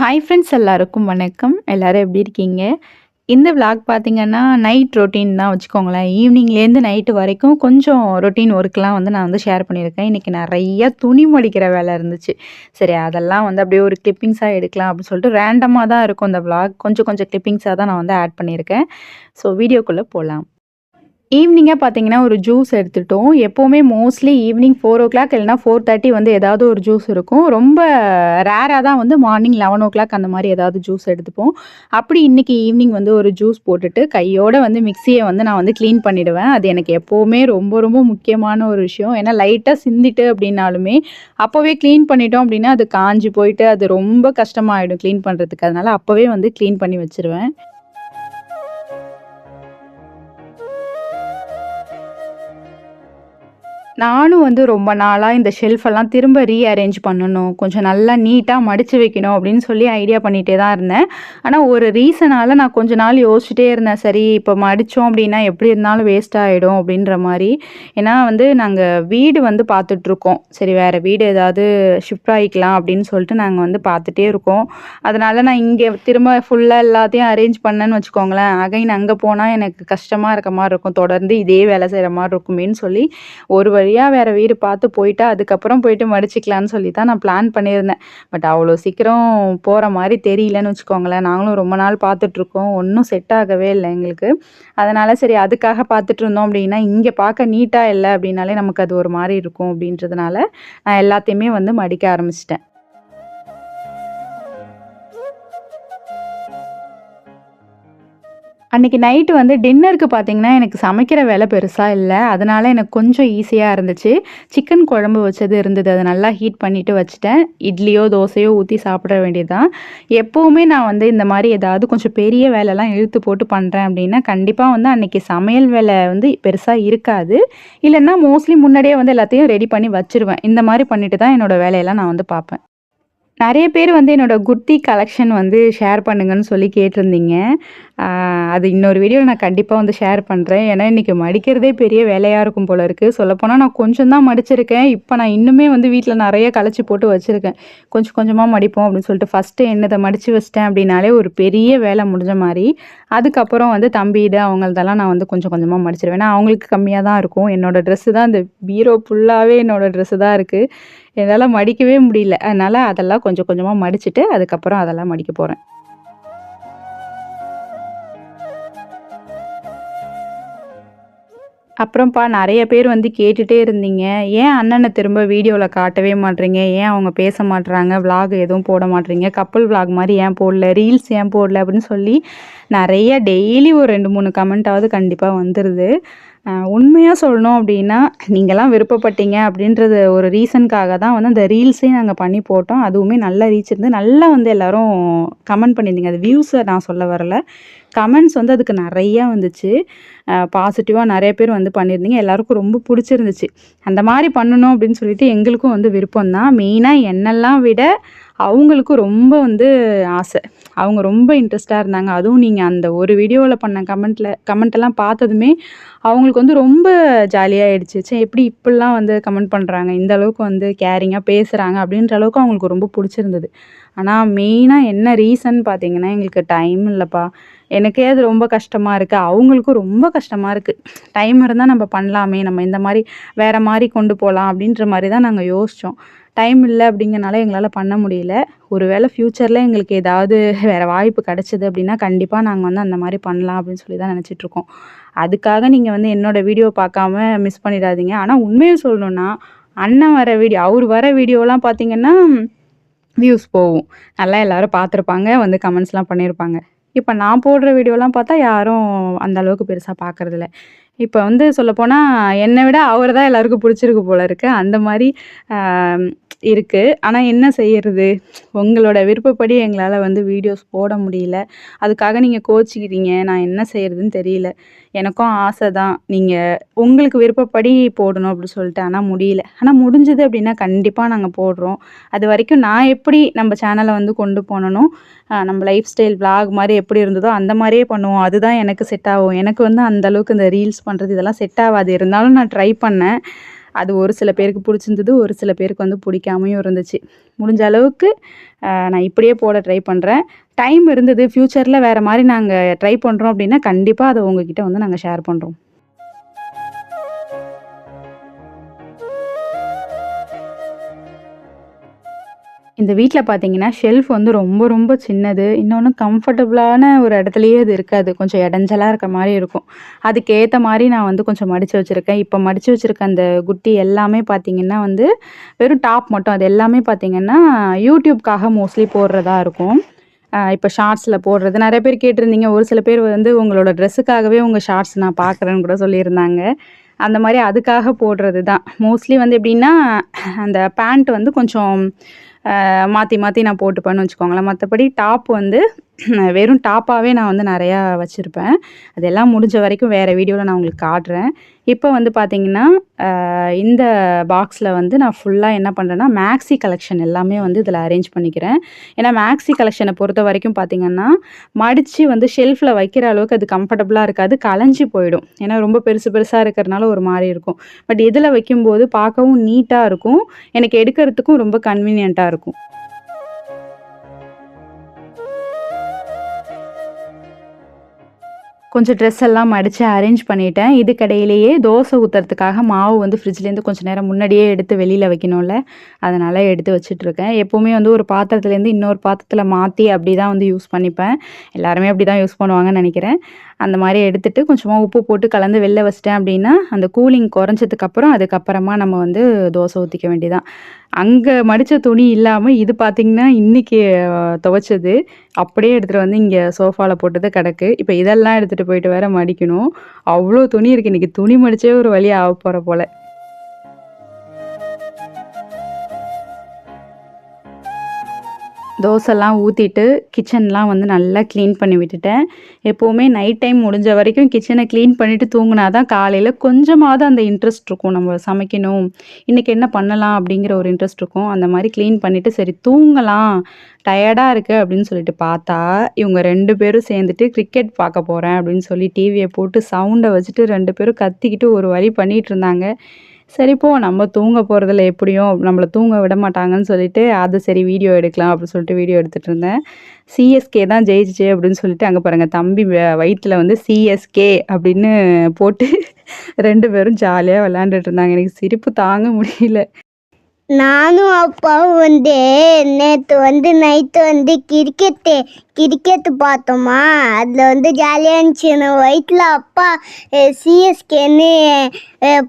Hi friends எல்லாருக்கும் வணக்கம். எல்லோரும் எப்படி இருக்கீங்க? இந்த விளாக் பார்த்தீங்கன்னா நைட் ரொட்டீன் தான் வச்சுக்கோங்களேன். ஈவினிங்லேருந்து நைட்டு வரைக்கும் கொஞ்சம் ரொட்டீன் ஒர்க்லாம் வந்து நான் வந்து ஷேர் பண்ணியிருக்கேன். இன்றைக்கி நிறைய துணி மடிக்கிற வேலை இருந்துச்சு. சரி அதெல்லாம் வந்து அப்படியே ஒரு கிளிப்பிங்ஸாக எடுக்கலாம் அப்படின்னு சொல்லிட்டு ரேண்டமாக தான் இருக்கும் இந்த விளாக் கொஞ்சம் கொஞ்சம் கிளிப்பிங்ஸாக தான் நான் வந்து ஆட் பண்ணியிருக்கேன். ஸோ வீடியோக்குள்ளே போகலாம் ஈவினிங்காக பார்த்தீங்கன்னா ஒரு ஜூஸ் எடுத்துட்டோம். எப்போவுமே mostly evening four o'clock இல்லைனா ஃபோர் தேர்ட்டி வந்து ஏதாவது ஒரு ஜூஸ் இருக்கும். ரொம்ப ரேராக தான் வந்து மார்னிங் லெவன் ஓ கிளாக் அந்த மாதிரி ஏதாவது ஜூஸ் எடுத்துப்போம். அப்படி இன்றைக்கி ஈவினிங் வந்து ஒரு ஜூஸ் போட்டுட்டு கையோடு வந்து மிக்சியை வந்து நான் வந்து க்ளீன் பண்ணிவிடுவேன் அது எனக்கு எப்போவுமே ரொம்ப ரொம்ப முக்கியமான ஒரு விஷயம். ஏன்னா லைட்டாக சிந்திட்டு அப்படின்னாலுமே அப்போவே க்ளீன் பண்ணிட்டோம் அப்படின்னா அது காஞ்சி போயிட்டு அது ரொம்ப கஷ்டமாயிடும் க்ளீன் பண்ணுறதுக்கு அதனால் அப்போவே வந்து க்ளீன் பண்ணி வச்சிருவேன். நானும் வந்து ரொம்ப நாளாக இந்த ஷெல்ஃபெல்லாம் திரும்ப ரீஅரேஞ்ச் பண்ணணும். கொஞ்சம் நல்லா நீட்டாக மடித்து வைக்கணும் அப்படின்னு சொல்லி ஐடியா பண்ணிகிட்டே தான் இருந்தேன். ஆனால் ஒரு ரீசனால் நான் கொஞ்ச நாள் யோசிச்சுட்டே இருந்தேன். சரி இப்போ மடித்தோம் அப்படின்னா எப்படி இருந்தாலும் வேஸ்ட் ஆகிடும் அப்படின்ற மாதிரி. ஏன்னா வந்து நாங்கள் வீடு வந்து பார்த்துட்ருக்கோம். சரி வேறு வீடு ஏதாவது ஷிஃப்ட் ஆகிக்கலாம் அப்படின்னு சொல்லிட்டு நாங்கள் வந்து பார்த்துட்டே இருக்கோம். அதனால் நான் இங்கே திரும்ப ஃபுல்லாக எல்லாத்தையும் அரேஞ்ச் பண்ணேன்னு வச்சுக்கோங்களேன். அகைன் அங்கே போனால் எனக்கு கஷ்டமாக இருக்க மாதிரி இருக்கும். தொடர்ந்து இதே வேலை செய்கிற மாதிரி இருக்குமேன்னு சொல்லி ஒரு வழியாக வேறு வீடு பார்த்து போயிட்டா அதுக்கப்புறம் போயிட்டு மடிச்சிக்கலான்னு சொல்லி தான் நான் பிளான் பண்ணியிருந்தேன். பட் அவ்வளோ சீக்கிரம் போகிற மாதிரி தெரியலன்னு வச்சுக்கோங்களேன். நாங்களும் ரொம்ப நாள் பார்த்துட்ருக்கோம். ஒன்றும் செட் ஆகவே இல்லை எங்களுக்கு. அதனால் சரி அதுக்காக பார்த்துட்டு இருந்தோம் அப்படின்னா இங்கே பார்க்க நீட்டாக இல்லை அப்படின்னாலே நமக்கு அது ஒரு மாதிரி இருக்கும் அப்படின்றதுனால நான் எல்லாத்தையுமே வந்து மடிக்க ஆரம்பிச்சிட்டேன். அன்றைக்கி நைட்டு வந்து டின்னருக்கு பார்த்தீங்கன்னா எனக்கு சமைக்கிற வேலை பெருசாக இல்லை. அதனால் எனக்கு கொஞ்சம் ஈஸியாக இருந்துச்சு. சிக்கன் குழம்பு வச்சது இருந்தது. அதை நல்லா ஹீட் பண்ணிவிட்டு வச்சுட்டேன். இட்லியோ தோசையோ ஊற்றி சாப்பிட வேண்டியது தான் எப்போவுமே நான் வந்து இந்த மாதிரி ஏதாவது கொஞ்சம் பெரிய வேலைலாம் இழுத்து போட்டு பண்ணுறேன் அப்படின்னா கண்டிப்பாக வந்து அன்றைக்கி சமையல் வேலை வந்து பெருசாக இருக்காது. இல்லைன்னா மோஸ்ட்லி முன்னாடியே வந்து எல்லாத்தையும் ரெடி பண்ணி வச்சுருவேன். இந்த மாதிரி பண்ணிட்டு தான் என்னோடய வேலையெல்லாம் நான் வந்து பார்ப்பேன். நிறைய பேர் வந்து என்னோடய குர்த்தி கலெக்ஷன் வந்து ஷேர் பண்ணுங்கன்னு சொல்லி கேட்டிருந்தீங்க. அது இன்னொரு வீடியோவில் நான் கண்டிப்பாக வந்து ஷேர் பண்ணுறேன் ஏன்னா இன்றைக்கி மடிக்கிறதே பெரிய வேலையாக இருக்கும் போல இருக்குது சொல்லப்போனால் நான் கொஞ்சம் தான் மடிச்சிருக்கேன். இப்போ நான் இன்னுமே வந்து வீட்டில் நிறைய களைச்சி போட்டு வச்சுருக்கேன். கொஞ்சம் கொஞ்சமாக மடிப்போம் அப்படின்னு சொல்லிட்டு ஃபஸ்ட்டு என்னதை மடித்து வச்சிட்டேன் அப்படின்னாலே ஒரு பெரிய வேலை முடிஞ்ச மாதிரி. அதுக்கப்புறம் வந்து தம்பி இது அவங்களதெல்லாம் நான் வந்து கொஞ்சம் கொஞ்சமாக மடிச்சிருவேன். ஏன்னா அவங்களுக்கு கம்மியாக தான் இருக்கும். என்னோடய ட்ரெஸ்ஸு தான் இந்த பீரோ ஃபுல்லாகவே என்னோடய ட்ரெஸ்ஸு தான் இருக்குது என்னால் மடிக்கவே முடியல. அதனால் அதெல்லாம் கொஞ்சம் கொஞ்சமாக மடிச்சுட்டு அதுக்கப்புறம் அதெல்லாம் மடிக்க போகிறேன் அப்புறம்ப்பா நிறைய பேர் வந்து கேட்டுகிட்டே இருந்தீங்க. ஏன் அண்ணனை திரும்ப வீடியோவில் காட்டவே மாட்றீங்க? ஏன் அவங்க பேச மாட்டுறாங்க vlog எதுவும் போட மாட்றீங்க? கப்பல் vlog மாதிரி ஏன் போடல? ரீல்ஸ் ஏன் போடல? அப்படின்னு சொல்லி நிறைய டெய்லி ஒரு ரெண்டு மூணு கமெண்ட்டாவது கண்டிப்பாக வந்துடுது உண்மையாக சொல்லணும் அப்படின்னா நீங்களாம் விருப்பப்பட்டீங்க அப்படின்றது ஒரு ரீசனுக்காக தான் வந்து அந்த ரீல்ஸே நாங்கள் பண்ணி போட்டோம். அதுவுமே நல்ல ரீச் இருந்து நல்லா வந்து எல்லோரும் கமெண்ட் பண்ணியிருந்தீங்க. அது வியூஸை நான் சொல்ல வரல. கமெண்ட்ஸ் வந்து அதுக்கு நிறையா வந்துச்சு. பாசிட்டிவாக நிறைய பேர் வந்து பண்ணியிருந்தீங்க. எல்லாருக்கும் ரொம்ப பிடிச்சிருந்துச்சு. அந்த மாதிரி பண்ணணும் அப்படின்னு சொல்லிட்டு எங்களுக்கும் வந்து விருப்பம் தான் மெயினாக என்னெல்லாம் விட அவங்களுக்கும் ரொம்ப வந்து ஆசை. அவங்க ரொம்ப இன்ட்ரெஸ்டாக இருந்தாங்க. அதுவும் நீங்கள் அந்த ஒரு வீடியோவில் பண்ண கமெண்ட்டில் கமெண்ட்டெல்லாம் பார்த்ததுமே அவங்களுக்கு வந்து ரொம்ப ஜாலியாகிடுச்சு சே எப்படி இப்படிலாம் வந்து கமெண்ட் பண்ணுறாங்க இந்த அளவுக்கு வந்து கேரிங்காக பேசுகிறாங்க அப்படின்ற அளவுக்கு அவங்களுக்கு ரொம்ப பிடிச்சிருந்தது. ஆனால் மெயினாக என்ன ரீசன் பார்த்தீங்கன்னா எங்களுக்கு டைம் இல்லைப்பா. எனக்கே அது ரொம்ப கஷ்டமாக இருக்குது அவங்களுக்கும் ரொம்ப கஷ்டமாக இருக்குது டைம் இருந்தால் நம்ம பண்ணலாமே. நம்ம இந்த மாதிரி வேறு மாதிரி கொண்டு போகலாம் அப்படின்ற மாதிரி தான் நாங்கள் யோசித்தோம் டைம் இல்லை அப்படிங்கனால எங்களால் பண்ண முடியல. ஒருவேளை ஃப்யூச்சரில் எங்களுக்கு ஏதாவது வேறு வாய்ப்பு கிடச்சிது அப்படின்னா கண்டிப்பாக நாங்கள் வந்து அந்த மாதிரி பண்ணலாம் அப்படின்னு சொல்லி தான் நினச்சிட்ருக்கோம் அதுக்காக நீங்கள் வந்து என்னோடய வீடியோ பார்க்காம மிஸ் பண்ணிடாதீங்க. ஆனால் உண்மையை சொல்லணுன்னா அண்ணன் வர வீடியோ அவர் வர வீடியோலாம் பார்த்தீங்கன்னா வியூஸ் போகும். நல்லா எல்லோரும் பார்த்துருப்பாங்க வந்து கமெண்ட்ஸ்லாம் பண்ணியிருப்பாங்க இப்போ நான் போடுற வீடியோலாம் பார்த்தா யாரும் அந்த அளவுக்கு பெருசாக பார்க்கறதில்ல. இப்போ வந்து சொல்லப்போனால் என்னை விட அவர் தான் எல்லாருக்கும் பிடிச்சிருக்கு போல இருக்குது அந்த மாதிரி இருக்குது ஆனால் என்ன செய்யறது? உங்களோட விருப்பப்படி எங்களால் வந்து வீடியோஸ் போட முடியல. அதுக்காக நீங்கள் கோச்சிக்கிறீங்க நான் என்ன செய்யறதுன்னு தெரியல. எனக்கும் ஆசை தான் நீங்கள் உங்களுக்கு விருப்பப்படி போடணும் அப்படின்னு சொல்லிட்டு ஆனால் முடியல. ஆனால் முடிஞ்சது அப்படின்னா கண்டிப்பாக நாங்கள் போடுறோம். அது வரைக்கும் நான் எப்படி நம்ம சேனலை வந்து கொண்டு போனனோ நம்ம லைஃப் ஸ்டைல் vlog மாதிரி எப்படி இருந்ததோ அந்த மாதிரியே பண்ணுவோம். அதுதான் எனக்கு செட் ஆகும். எனக்கு வந்து அந்த அளவுக்கு இந்த ரீல்ஸ் பண்ணுறது இதெல்லாம் செட் ஆகாது. இருந்தாலும் நான் ட்ரை பண்ணேன். அது ஒரு சில பேருக்கு பிடிச்சிருந்தது ஒரு சில பேருக்கு வந்து பிடிக்காமையும் இருந்துச்சு. முடிஞ்ச அளவுக்கு நான் இப்படியே போட ட்ரை பண்ணுறேன் டைம் இருந்தது. ஃப்யூச்சரில் வேறு மாதிரி நாங்கள் ட்ரை பண்ணுறோம் அப்படின்னா கண்டிப்பாக அதை உங்ககிட்ட வந்து நாங்கள் ஷேர் பண்ணுறோம் இந்த வீட்டில் பார்த்தீங்கன்னா ஷெல்ஃப் வந்து ரொம்ப ரொம்ப சின்னது. இன்னொன்று கம்ஃபர்டபுளான ஒரு இடத்துலையே அது இருக்காது. கொஞ்சம் இடைஞ்சலாக இருக்க மாதிரி இருக்கும். அதுக்கேற்ற மாதிரி நான் வந்து கொஞ்சம் மடித்து வச்சுருக்கேன். இப்போ மடித்து வச்சுருக்க அந்த குட்டி எல்லாமே பார்த்தீங்கன்னா வந்து வெறும் டாப் மட்டும். அது எல்லாமே பார்த்தீங்கன்னா யூடியூப்காக மோஸ்ட்லி போடுறதா இருக்கும். இப்போ ஷார்ட்ஸில் போடுறது. நிறைய பேர் கேட்டிருந்தீங்க. ஒரு சில பேர் வந்து உங்களோட ட்ரெஸ்ஸுக்காகவே உங்கள் ஷார்ட்ஸ் நான் பார்க்குறேன்னு கூட சொல்லியிருந்தாங்க. அந்த மாதிரி அதுக்காக போடுறது தான். மோஸ்ட்லி வந்து எப்படின்னா அந்த பேண்ட் வந்து கொஞ்சம் மாற்றி மாற்றி நான் போட்டுப்பேன்னு வச்சுக்கோங்களேன். மற்றபடி டாப் வந்து வெறும் டாப்பாகவே நான் வந்து நிறையா வச்சுருப்பேன். அதெல்லாம் முடிஞ்ச வரைக்கும் வேறு வீடியோவில் நான் உங்களுக்கு காட்டுறேன். இப்போ வந்து பார்த்தீங்கன்னா இந்த பாக்ஸில் வந்து நான் ஃபுல்லாக என்ன பண்ணுறேன்னா மேக்ஸி கலெக்ஷன் எல்லாமே வந்து இதில் அரேஞ்ச் பண்ணிக்கிறேன். ஏன்னா மேக்ஸி கலெக்ஷனை பொறுத்த வரைக்கும் பார்த்தீங்கன்னா மடித்து வந்து ஷெல்ஃபில் வைக்கிற அளவுக்கு அது கம்ஃபர்டபுளாக இருக்காது. கலைஞ்சி போயிடும். ஏன்னா ரொம்ப பெருசு பெருசாக இருக்கிறனால ஒரு மாதிரி இருக்கும். பட் இதில் வைக்கும்போது பார்க்கவும் நீட்டாக இருக்கும். எனக்கு எடுக்கிறதுக்கும் ரொம்ப கன்வீனியண்ட்டாக இருக்கும். கொஞ்சம் ட்ரெஸ் எல்லாம் மடித்து அரேஞ்ச் பண்ணிட்டேன். இதுக்கடையிலேயே தோசை ஊற்றுறதுக்காக மாவு வந்து ஃப்ரிட்ஜ்லேருந்து கொஞ்சம் நேரம் முன்னாடியே எடுத்து வெளியில் வைக்கணும்ல. அதனால் எடுத்து வச்சுட்ருக்கேன் எப்போவுமே வந்து ஒரு பாத்திரத்துலேருந்து இன்னொரு பாத்திரத்தில் மாற்றி அப்படி தான் வந்து யூஸ் பண்ணிப்பேன். எல்லாருமே அப்படி தான் யூஸ் பண்ணுவாங்கன்னு நினைக்கிறேன். அந்த மாதிரி எடுத்துகிட்டு கொஞ்சமாக உப்பு போட்டு கலந்து வெளில வச்சிட்டேன் அப்படின்னா அந்த கூலிங் குறைஞ்சதுக்கப்புறம் அதுக்கப்புறமா நம்ம வந்து தோசை ஊற்றிக்க வேண்டியதான் அங்கே மடித்த துணி இல்லாமல் இது பார்த்திங்கன்னா இன்றைக்கி துவைச்சது. அப்படியே எடுத்துகிட்டு வந்து இங்கே சோஃபாவில் போட்டது கிடக்கு. இப்போ இதெல்லாம் எடுத்துகிட்டு போயிட்டு வேற மடிக்கணும். அவ்வளோ துணி இருக்குது இன்றைக்கி துணி மடித்தே ஒரு வழி ஆக போகிற போல். தோசைலாம் ஊற்றிட்டு கிச்சன்லாம் வந்து நல்லா க்ளீன் பண்ணி விட்டுட்டேன். எப்போவுமே நைட் டைம் முடிஞ்ச வரைக்கும் கிச்சனை க்ளீன் பண்ணிவிட்டு தூங்கினா தான் காலையில் கொஞ்சமாவது அந்த இன்ட்ரெஸ்ட் இருக்கும். நம்ம சமைக்கணும் இன்றைக்கி என்ன பண்ணலாம் அப்படிங்கிற ஒரு இன்ட்ரெஸ்ட் இருக்கும். அந்த மாதிரி க்ளீன் பண்ணிவிட்டு சரி தூங்கலாம். டயர்டாக இருக்குது அப்படின்னு சொல்லிட்டு பார்த்தா இவங்க ரெண்டு பேரும் சேர்ந்துட்டு கிரிக்கெட் பார்க்க போகிறேன் அப்படின்னு சொல்லி டிவியை போட்டு சவுண்டை வச்சுட்டு ரெண்டு பேரும் கத்திக்கிட்டு ஒரு வழி பண்ணிகிட்டு இருந்தாங்க. சரி போ நம்ம தூங்க போகிறதுல எப்படியும் நம்மளை தூங்க விட மாட்டாங்கன்னு சொல்லிட்டு அது சரி வீடியோ எடுக்கலாம் அப்படின்னு சொல்லிட்டு வீடியோ எடுத்துகிட்டு இருந்தேன். சிஎஸ்கே தான் ஜெயிச்சிச்சு அப்படின்னு சொல்லிட்டு அங்கே பாருங்கள் தம்பி வயிற்றில் வந்து சிஎஸ்கே அப்படின்னு போட்டு ரெண்டு பேரும் ஜாலியாக விளாண்டுட்டு இருந்தாங்க. எனக்கு சிரிப்பு தாங்க முடியல. நானும் அப்பாவும் வந்து நேற்று வந்து நைட்டு வந்து கிரிக்கெட்டு கிரிக்கெட்டு பார்த்தோமா? அதில் வந்து ஜாலியாக இருந்துச்சு. என்ன வயிற்றில் அப்பா சிஎஸ்கேன்னு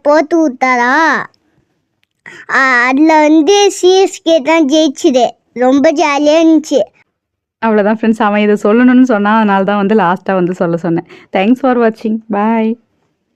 போட்டு விட்டாரா அதில் வந்து சிஎஸ்கே தான் ஜெயிச்சுது. ரொம்ப ஜாலியாக இருந்துச்சு. அவ்வளோதான் ஃப்ரெண்ட்ஸ் அவன் இதை சொல்லணும்னு சொன்னான் அதனால தான் வந்து லாஸ்ட்டாக வந்து சொல்ல சொன்னேன். தேங்க்ஸ் ஃபார் வாட்சிங் பாய்